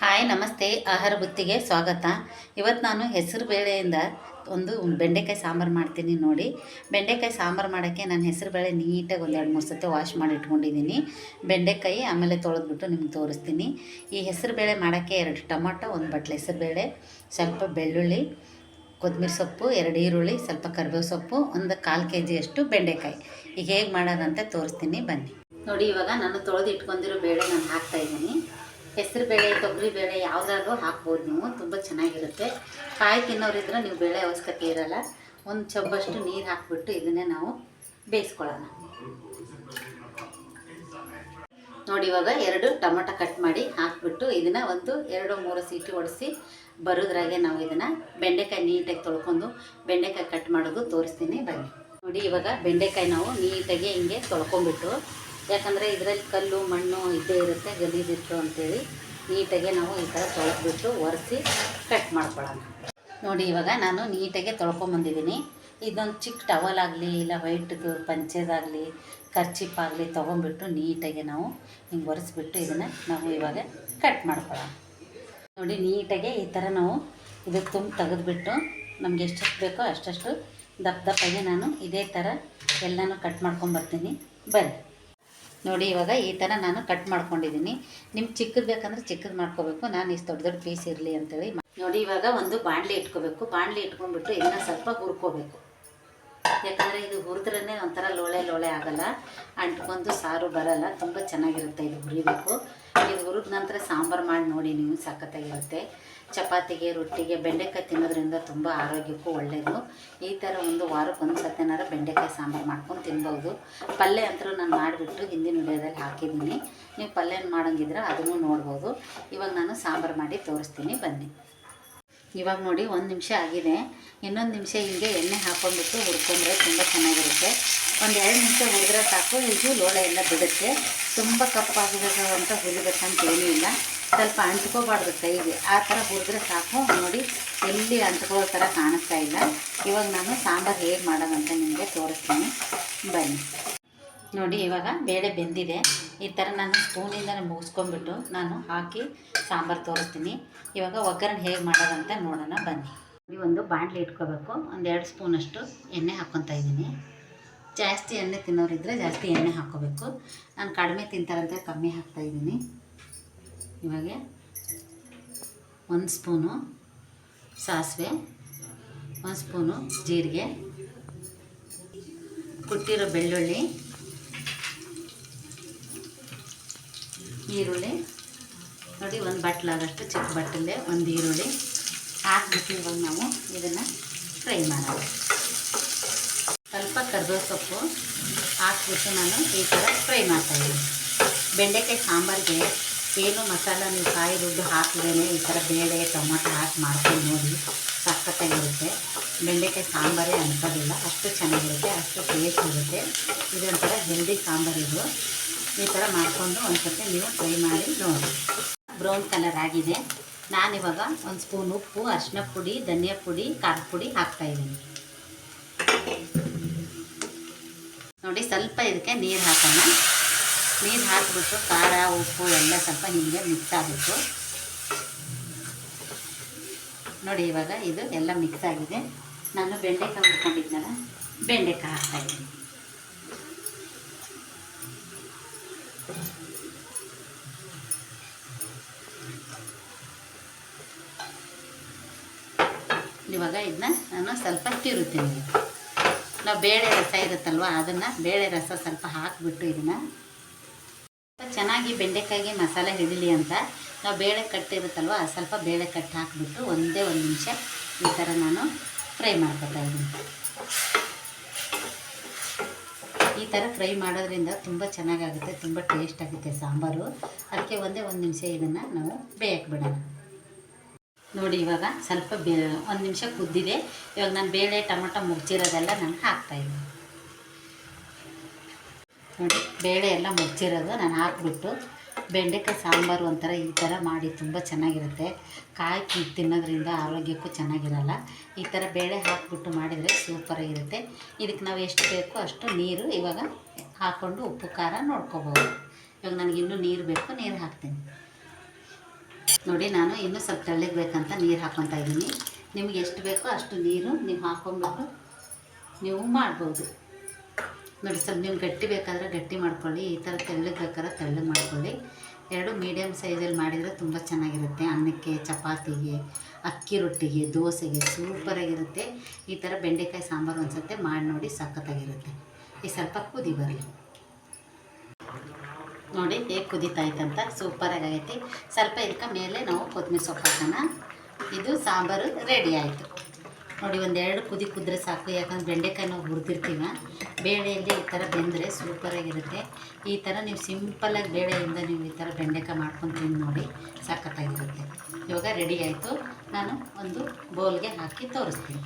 Hi, ನಮಸ್ತೆ. ಆಹಾರ ಬುತ್ತಿಗೆ ಸ್ವಾಗತ. ಇವತ್ತು ನಾನು ಹೆಸರು ಬೇಳೆಯಿಂದ ಒಂದು ಬೆಂಡೆಕಾಯಿ ಸಾಂಬಾರು ಮಾಡ್ತೀನಿ ನೋಡಿ. ಬೆಂಡೆಕಾಯಿ ಸಾಂಬಾರು ಮಾಡೋಕ್ಕೆ ನಾನು ಹೆಸರು ಬೇಳೆ ನೀಟಾಗಿ ಒಂದು ಎರಡು, ಮೂರು ಸತಿ ವಾಶ್ ಮಾಡಿ ಇಟ್ಕೊಂಡಿದ್ದೀನಿ. ಬೆಂಡೆಕಾಯಿ ಆಮೇಲೆ ತೊಳೆದ್ಬಿಟ್ಟು ನಿಮ್ಗೆ ತೋರಿಸ್ತೀನಿ. ಈ ಹೆಸರು ಬೇಳೆ ಮಾಡೋಕ್ಕೆ ಎರಡು ಟೊಮಟೊ, ಒಂದು ಬಟ್ಲೆ ಹೆಸರು ಬೇಳೆ, ಸ್ವಲ್ಪ ಬೆಳ್ಳುಳ್ಳಿ ಕೊತ್ತಂಬರಿ ಸೊಪ್ಪು, ಎರಡು ಈರುಳ್ಳಿ, ಸ್ವಲ್ಪ ಕರಿಬೇವು ಸೊಪ್ಪು, ಒಂದು ಕಾಲು ಕೆ ಜಿಯಷ್ಟು ಬೆಂಡೆಕಾಯಿ. ಈಗ ಹೇಗೆ ಮಾಡೋದಂತ ತೋರಿಸ್ತೀನಿ, ಬನ್ನಿ. ನೋಡಿ, ಇವಾಗ ನಾನು ತೊಳೆದು ಇಟ್ಕೊಂಡಿರೋ ಬೇಳೆ ನಾನು ಹಾಕ್ತಾ ಇದ್ದೀನಿ. ಹೆಸರು ಬೇಳೆ, ತೊಗರಿ ಬೇಳೆ ಯಾವುದಾದ್ರೂ ಹಾಕ್ಬೋದು ನೀವು. ತುಂಬ ಚೆನ್ನಾಗಿರುತ್ತೆ. ಕಾಯಿ ತಿನ್ನೋರಿದ್ರೆ ನೀವು ಬೇಳೆ ಅವಶ್ಯಕತೆ ಇರಲ್ಲ. ಒಂದು ಚಬ್ಬಷ್ಟು ನೀರು ಹಾಕ್ಬಿಟ್ಟು ಇದನ್ನೇ ನಾವು ಬೇಯಿಸ್ಕೊಳ್ಳೋಣ. ನೋಡಿ, ಇವಾಗ ಎರಡು ಟೊಮೊಟೊ ಕಟ್ ಮಾಡಿ ಹಾಕ್ಬಿಟ್ಟು ಇದನ್ನು ಒಂದು ಎರಡು ಮೂರು ಸೀಟಿ ಹೊಡೆಸಿ ಬರೋದ್ರಾಗೆ ನಾವು ಇದನ್ನು ಬೆಂಡೆಕಾಯಿ ನೀಟಾಗಿ ತೊಳ್ಕೊಂಡು ಬೆಂಡೆಕಾಯಿ ಕಟ್ ಮಾಡೋದು ತೋರಿಸ್ತೀನಿ. ಬನ್ನಿ. ನೋಡಿ, ಇವಾಗ ಬೆಂಡೆಕಾಯಿ ನಾವು ನೀಟಾಗಿ ಹಿಂಗೆ ತೊಳ್ಕೊಂಬಿಟ್ಟು ಯಾಕಂದರೆ ಇದರಲ್ಲಿ ಕಲ್ಲು, ಮಣ್ಣು ಇದ್ದೇ ಇರುತ್ತೆ, ಗಲೀಜಿತ್ತು ಅಂತೇಳಿ ನೀಟಾಗೆ ನಾವು ಈ ಥರ ತೊಳೆದ್ಬಿಟ್ಟು ಒರೆಸಿ ಕಟ್ ಮಾಡ್ಕೊಳ್ಳೋಣ. ನೋಡಿ, ಇವಾಗ ನಾನು ನೀಟಾಗೆ ತೊಳ್ಕೊಂಬಂದಿದ್ದೀನಿ ಇದೊಂದು ಚಿಕ್ಕ ಟವಲ್ ಆಗಲಿ, ಇಲ್ಲ ವೈಟ್ದು ಪಂಚೆದಾಗಲಿ ಖರ್ಚಿಪ್ ಆಗಲಿ ತೊಗೊಂಬಿಟ್ಟು ನೀಟಾಗೆ ನಾವು ಹಿಂಗೆ ಒರೆಸ್ಬಿಟ್ಟು ಇದನ್ನು ನಾವು ಇವಾಗ ಕಟ್ ಮಾಡ್ಕೊಳ್ಳೋಣ. ನೋಡಿ, ನೀಟಾಗೆ ಈ ಥರ ನಾವು ಇದು ತುಂಬ ತೆಗೆದ್ಬಿಟ್ಟು ನಮ್ಗೆ ಎಷ್ಟೆಷ್ಟು ಬೇಕೋ ಅಷ್ಟಷ್ಟು ದಪ್ಪ ದಪ್ಪಗೆ ನಾನು ಇದೇ ಥರ ಎಲ್ಲನೂ ಕಟ್ ಮಾಡ್ಕೊಂಬರ್ತೀನಿ ಬನ್ನಿ. ನೋಡಿ, ಇವಾಗ ಈ ಥರ ನಾನು ಕಟ್ ಮಾಡ್ಕೊಂಡಿದ್ದೀನಿ. ನಿಮ್ಗೆ ಚಿಕ್ಕದು ಬೇಕಂದ್ರೆ ಚಿಕ್ಕದು ಮಾಡ್ಕೋಬೇಕು. ನಾನು ಇಷ್ಟು ದೊಡ್ಡ ದೊಡ್ಡ ಪೀಸ್ ಇರಲಿ ಅಂತೇಳಿ ನೋಡಿ, ಇವಾಗ ಒಂದು ಬಾಣಲಿ ಇಟ್ಕೋಬೇಕು. ಬಾಣಲಿ ಇಟ್ಕೊಂಡ್ಬಿಟ್ಟು ಇನ್ನೂ ಸ್ವಲ್ಪ ಹುರ್ಕೋಬೇಕು. ಯಾಕಂದರೆ ಇದು ಹುರಿದ್ರೇ ಒಂಥರ ಲೋಳೆ ಲೋಳೆ ಆಗಲ್ಲ. ಅಂಟ್ಕೊಂಡು ಸಾರು ಬರಲ್ಲ. ತುಂಬ ಚೆನ್ನಾಗಿರುತ್ತೆ ಇದು ಹುರಿಬೇಕು. ಇದು ಹುರಿದ ನಂತರ ಸಾಂಬಾರು ಮಾಡಿ ನೋಡಿ, ನೀವು ಸಖತ್ತಾಗಿರುತ್ತೆ. ಚಪಾತಿಗೆ, ರೊಟ್ಟಿಗೆ, ಬೆಂಡೆಕಾಯಿ ತಿನ್ನೋದ್ರಿಂದ ತುಂಬ ಆರೋಗ್ಯಕ್ಕೂ ಒಳ್ಳೆಯದು ಈ ಥರ ಒಂದು ವಾರಕ್ಕೆ ಒಂದು ಸತ್ಯನಾರ ಬೆಂಡೆಕಾಯಿ ಸಾಂಬಾರು ಮಾಡ್ಕೊಂಡು ತಿನ್ಬೋದು. ಪಲ್ಯ ಅಂತರೂ ನಾನು ಮಾಡಿಬಿಟ್ಟು ಹಿಂದಿನ ವಿಡಿಯೋದಲ್ಲಿ ಹಾಕಿದ್ದೀನಿ. ನೀವು ಪಲ್ಯ ಮಾಡೋಂಗಿದ್ರೆ ಅದನ್ನು ನೋಡ್ಬೋದು. ಇವಾಗ ನಾನು ಸಾಂಬಾರು ಮಾಡಿ ತೋರಿಸ್ತೀನಿ. ಬನ್ನಿ. ಇವಾಗ ನೋಡಿ ಒಂದು ನಿಮಿಷ ಆಗಿದೆ. ಇನ್ನೊಂದು ನಿಮಿಷ ಹಿಂಗೆ ಎಣ್ಣೆ ಹಾಕ್ಕೊಂಡ್ಬಿಟ್ಟು ಹುರ್ಕೊಂಡ್ರೆ ತುಂಬ ಚೆನ್ನಾಗಿರುತ್ತೆ. ಒಂದು ಎರಡು ನಿಮಿಷ ಹುರಿದ್ರೆ ಸಾಕು, ಇದು ಲೋಳೆ ಎಲ್ಲ ಬಿಡುತ್ತೆ. ತುಂಬ ಕಪ್ಪಾಗಬೇಕು ಅಂತ ಹುರಿಬೇಕಂತ ಏನೂ ಇಲ್ಲ. ಸ್ವಲ್ಪ ಅಂಟ್ಕೋಬಾರ್ದು ಕೈಗೆ. ಆ ಥರ ಹುರಿದ್ರೆ ಸಾಕು. ನೋಡಿ, ಎಲ್ಲಿ ಅಂಟ್ಕೊಳ್ಳೋ ಥರ ಕಾಣಿಸ್ತಾ ಇಲ್ಲ. ಇವಾಗ ನಾನು ಸಾಂಬಾರು ಹೇಗೆ ಮಾಡೋದಂತ ನಿಮಗೆ ತೋರಿಸ್ತೀನಿ. ಬನ್ನಿ. ನೋಡಿ, ಇವಾಗ ಬೇಳೆ ಬೆಂದಿದೆ. ಈ ಥರ ನಾನು ಸ್ಪೂನಿಂದ ಮುಗಿಸ್ಕೊಂಡ್ಬಿಟ್ಟು ನಾನು ಹಾಕಿ ಸಾಂಬಾರು ತೋರಿಸ್ತೀನಿ. ಇವಾಗ ಒಗ್ಗರಣೆ ಹೇಗೆ ಮಾಡೋದಂತ ನೋಡೋಣ, ಬನ್ನಿ. ನೀವು ಒಂದು ಬಾಣಲಿ ಇಟ್ಕೋಬೇಕು. ಒಂದೆರಡು ಸ್ಪೂನಷ್ಟು ಎಣ್ಣೆ ಹಾಕ್ಕೊತಾ ಇದ್ದೀನಿ. ಜಾಸ್ತಿ ಎಣ್ಣೆ ತಿನ್ನೋರಿದ್ದರೆ ಜಾಸ್ತಿ ಎಣ್ಣೆ ಹಾಕ್ಕೋಬೇಕು. ನಾನು ಕಡಿಮೆ ತಿಂತಾರಂತ ಕಮ್ಮಿ ಹಾಕ್ತಾ ಇದ್ದೀನಿ. ಇವಾಗ ಒಂದು ಸ್ಪೂನು ಸಾಸಿವೆ, ಒಂದು ಸ್ಪೂನು ಜೀರಿಗೆ, ಕುಟ್ಟಿರೋ ಬೆಳ್ಳುಳ್ಳಿ ಈರುಳ್ಳಿ. ನೋಡಿ, ಒಂದು ಬಟ್ಲಾದಷ್ಟು ಚಿಕ್ಕ ಬಟ್ಟಲೆ ಒಂದು ಈರುಳ್ಳಿ ಹಾಕ್ಬಿಟ್ಟು ಇವಾಗ ನಾವು ಇದನ್ನು ಫ್ರೈ ಮಾಡೋಣ. ಸ್ವಲ್ಪ ಕರಿಬೇವು ಸೊಪ್ಪು ಹಾಕ್ಬಿಟ್ಟು ನಾನು ಈ ಥರ ಫ್ರೈ ಮಾಡ್ತಾಯಿದ್ದೀನಿ ಬೆಂಡೆಕಾಯಿ ಸಾಂಬಾರಿಗೆ ಏನು ಮಸಾಲ, ನೀವು ಕಾಯಿ ರುಬ್ಬು ಹಾಕಿದ್ರೇ ಈ ಥರ ಬೇಳೆ ಟೊಮೊಟೊ ಹಾಕಿ ಮಾಡ್ಕೊಂಡು ನೋಡಿ ಸಕ್ಕತ್ತಾಗಿರುತ್ತೆ ಬೆಂಡೆಕಾಯಿ ಸಾಂಬಾರೇ ಅನ್ಕೋದಿಲ್ಲ ಅಷ್ಟು ಚೆನ್ನಾಗಿರುತ್ತೆ, ಅಷ್ಟು ಟೇಸ್ಟ್ ಇರುತ್ತೆ. ಇದೊಂಥರ ಹೆಲ್ದಿ ಸಾಂಬಾರಿದು ಈ ಥರ ಮಾಡಿಕೊಂಡು ಒಂದು ಸತಿ ನೀವು ಟ್ರೈ ಮಾಡಿ ನೋಡಿ. ಬ್ರೌನ್ ಕಲರ್ ಆಗಿದೆ. ನಾನಿವಾಗ ಒಂದು ಸ್ಪೂನ್ ಉಪ್ಪು, ಅರಿಶಿನ ಪುಡಿ, ಧನಿಯಾ ಪುಡಿ, ಖಾರದ ಪುಡಿ ಹಾಕ್ತಾಯಿದ್ದೀನಿ ನೋಡಿ, ಸ್ವಲ್ಪ ಇದಕ್ಕೆ ನೀರು ಹಾಕೋಣ. ನೀರು ಹಾಕಿಬಿಟ್ಟು ಖಾರ, ಉಪ್ಪು ಎಲ್ಲ ಸ್ವಲ್ಪ ಹಿಂಗೆ ಮಿಕ್ಸ್ ಆಗಬೇಕು ನೋಡಿ, ಇವಾಗ ಇದು ಎಲ್ಲ ಮಿಕ್ಸ್ ಆಗಿದೆ. ನಾನು ಬೆಂಡೆಕಾಯಿ ಹುಡ್ಕೊಂಡಿದ್ನಲ್ಲ ಬೆಂಡೆಕಾಯಿ ಹಾಕ್ತಾಯಿದ್ದೀನಿ ಇವಾಗ ಇದನ್ನ ನಾನು ಸ್ವಲ್ಪ ತಿರುತ್ತೀನಿ ನಾವು ಬೇಳೆ ರಸ ಇರುತ್ತಲ್ವ, ಅದನ್ನು ಬೇಳೆ ರಸ ಸ್ವಲ್ಪ ಹಾಕಿಬಿಟ್ಟು ಇದನ್ನು ಚೆನ್ನಾಗಿ ಬೆಂಡೆಕಾಯಿಗೆ ಮಸಾಲೆ ಹಿಡಿಲಿ ಅಂತ. ನಾವು ಬೇಳೆ ಕಟ್ಟಿರುತ್ತಲ್ವ ಸ್ವಲ್ಪ ಬೇಳೆ ಕಟ್ಟು ಹಾಕಿಬಿಟ್ಟು ಒಂದೇ ಒಂದು ನಿಮಿಷ ಈ ಥರ ನಾನು ಫ್ರೈ ಮಾಡ್ಕೊತಾ ಇದ್ದೀನಿ. ಈ ಥರ ಫ್ರೈ ಮಾಡೋದ್ರಿಂದ ತುಂಬ ಚೆನ್ನಾಗಾಗುತ್ತೆ, ತುಂಬ ಟೇಸ್ಟ್ ಆಗುತ್ತೆ ಸಾಂಬಾರು. ಅದಕ್ಕೆ ಒಂದೇ ಒಂದು ನಿಮಿಷ ಇದನ್ನು ನಾವು ಬೇಯಕ್ಕೆ ಬಿಡೋಣ. ನೋಡಿ, ಇವಾಗ ಸ್ವಲ್ಪ ಬೇ, ಒಂದು ನಿಮಿಷ ಕುದ್ದಿದೆ. ಇವಾಗ ನಾನು ಬೇಳೆ, ಟೊಮೊಟೊ ಮುಗ್ಚಿರೋದೆಲ್ಲ ನಾನು ಹಾಕ್ತಾಯಿದ್ದೀನಿ ನೋಡಿ, ಬೇಳೆ ಎಲ್ಲ ಮುಗ್ಚಿರೋದು ನಾನು ಹಾಕ್ಬಿಟ್ಟು ಬೆಂಡೆಕಾಯಿ, ಸಾಂಬಾರು ಒಂಥರ ಈ ಥರ ಮಾಡಿ ತುಂಬ ಚೆನ್ನಾಗಿರುತ್ತೆ. ಕಾಯಿ ತಿನ್ನೋದ್ರಿಂದ ಆರೋಗ್ಯಕ್ಕೂ ಚೆನ್ನಾಗಿರಲ್ಲ. ಈ ಥರ ಬೇಳೆ ಹಾಕ್ಬಿಟ್ಟು ಮಾಡಿದರೆ ಸೂಪರಾಗಿರುತ್ತೆ ಇದಕ್ಕೆ ನಾವು ಎಷ್ಟು ಬೇಕೋ ಅಷ್ಟು ನೀರು ಇವಾಗ ಹಾಕ್ಕೊಂಡು ಉಪ್ಪು, ಖಾರ ನೋಡ್ಕೋಬೋದು. ಇವಾಗ ನನಗೆ ಇನ್ನೂ ನೀರು ಬೇಕು, ನೀರು ಹಾಕ್ತೀನಿ. ನೋಡಿ, ನಾನು ಇನ್ನೂ ಸ್ವಲ್ಪ ತೆಳ್ಳಗೆ ಬೇಕಂತ ನೀರು ಹಾಕ್ಕೊತಾ ಇದ್ದೀನಿ. ನಿಮ್ಗೆ ಎಷ್ಟು ಬೇಕೋ ಅಷ್ಟು ನೀರು ನೀವು ಹಾಕ್ಕೊಂಬಿಟ್ಟು ನೀವು ಮಾಡ್ಬೋದು. ನೋಡಿ, ಸ್ವಲ್ಪ ನೀವು ಗಟ್ಟಿ ಬೇಕಾದರೆ ಗಟ್ಟಿ ಮಾಡ್ಕೊಳ್ಳಿ, ಈ ಥರ ತೆಳ್ಳಗೆ ಬೇಕಾದ್ರೆ ತೆಳ್ಳಗೆ ಮಾಡ್ಕೊಳ್ಳಿ. ಎರಡು ಮೀಡಿಯಮ್ ಸೈಜಲ್ಲಿ ಮಾಡಿದರೆ ತುಂಬ ಚೆನ್ನಾಗಿರುತ್ತೆ. ಅನ್ನಕ್ಕೆ, ಚಪಾತಿಗೆ, ಅಕ್ಕಿ ರೊಟ್ಟಿಗೆ, ದೋಸೆಗೆ ಸೂಪರಾಗಿರುತ್ತೆ. ಈ ಥರ ಬೆಂಡೆಕಾಯಿ ಸಾಂಬಾರು ಅನ್ಸುತ್ತೆ. ಮಾಡಿ ನೋಡಿ ಸಖತ್ತಾಗಿರುತ್ತೆ. ಈ ಸ್ವಲ್ಪ ಕುದಿ ಬರಲಿ ನೋಡಿ ಹೇಗೆ ಕುದೀತಾ ಐತಂತ ಸೂಪರಾಗಿ ಸ್ವಲ್ಪ ಇದಕ್ಕೆ ಮೇಲೆ ನಾವು ಕೊತ್ತಂಬರಿ ಸೊಪ್ಪು ಹಾಕೋಣ. ಇದು ಸಾಂಬಾರು ರೆಡಿ ಆಯಿತು. ನೋಡಿ, ಒಂದೆರಡು ಕುದಿ ಕುದ್ರೆ ಸಾಕು. ಯಾಕಂದ್ರೆ ಬೆಂಡೆಕಾಯಿ ನಾವು ಹುರಿದಿರ್ತೀವ. ಬೇಳೆಯಲ್ಲಿ ಈ ಥರ ಬೆಂದರೆ ಸೂಪರಾಗಿರುತ್ತೆ ಈ ಥರ ನೀವು ಸಿಂಪಲಾಗಿ ಬೇಳೆಯಿಂದ ನೀವು ಈ ಥರ ಬೆಂಡೆಕಾಯಿ ಮಾಡ್ಕೊಂಡು ತಿಂದು ನೋಡಿ ಸಖತ್ತಾಗಿರುತ್ತೆ. ಇವಾಗ ರೆಡಿ ಆಯಿತು. ನಾನು ಒಂದು ಬೌಲ್ಗೆ ಹಾಕಿ ತೋರಿಸ್ತೀನಿ.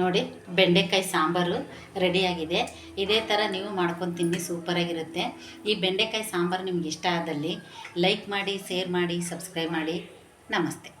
ನೋಡಿ, ಬೆಂಡೆಕಾಯಿ ಸಾಂಬಾರು ರೆಡಿಯಾಗಿದೆ. ಇದೇ ಥರ ನೀವು ಮಾಡ್ಕೊಂಡು ತಿನ್ನಿ ಸೂಪರಾಗಿರುತ್ತೆ ಈ ಬೆಂಡೆಕಾಯಿ ಸಾಂಬಾರು ನಿಮ್ಗೆ ಇಷ್ಟ ಆದಲ್ಲಿ ಲೈಕ್ ಮಾಡಿ, ಶೇರ್ ಮಾಡಿ, ಸಬ್ಸ್ಕ್ರೈಬ್ ಮಾಡಿ. ನಮಸ್ತೆ.